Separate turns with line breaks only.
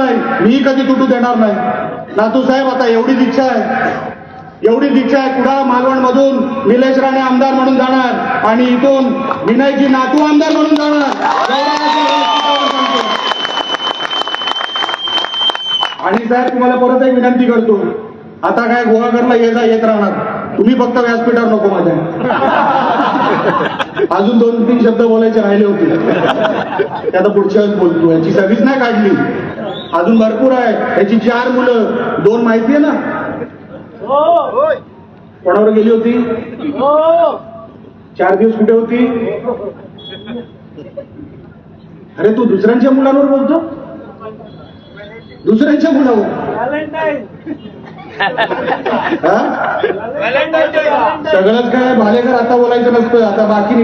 मी कधी तुटू देणार नाही. नातू साहेब आता एवढी दीक्षा आहे. एवढी दीक्षा आहे कुडाळ मालवण मधून निलेश राणे आमदार म्हणून जाणार. आणि इथून विनयजी नातू आमदार म्हणून जाणार. आणि साहेब तुम्हाला परत एक विनंती करतो. आता काय गोवाघरला ये जा येत राहणार. तुम्ही फक्त व्यासपीठावर नको माझ्या. अजून दोन तीन शब्द बोलायचे राहिले होते. आता पुढच्या वेळेस बोलतो. याची सगळीच नाही काढली. अजून भरपूर आहे. याची चार मुलं दोन माहिती आहे ना? कोणावर गेली होती? चार दिवस कुठे होती? अरे तू दुसऱ्यांच्या मुलांवर बोलतो? दुसऱ्यांच्या मुलावर? हा? सगळंच काय? भालेकर आता बोलायचं नसतं. आता बाकी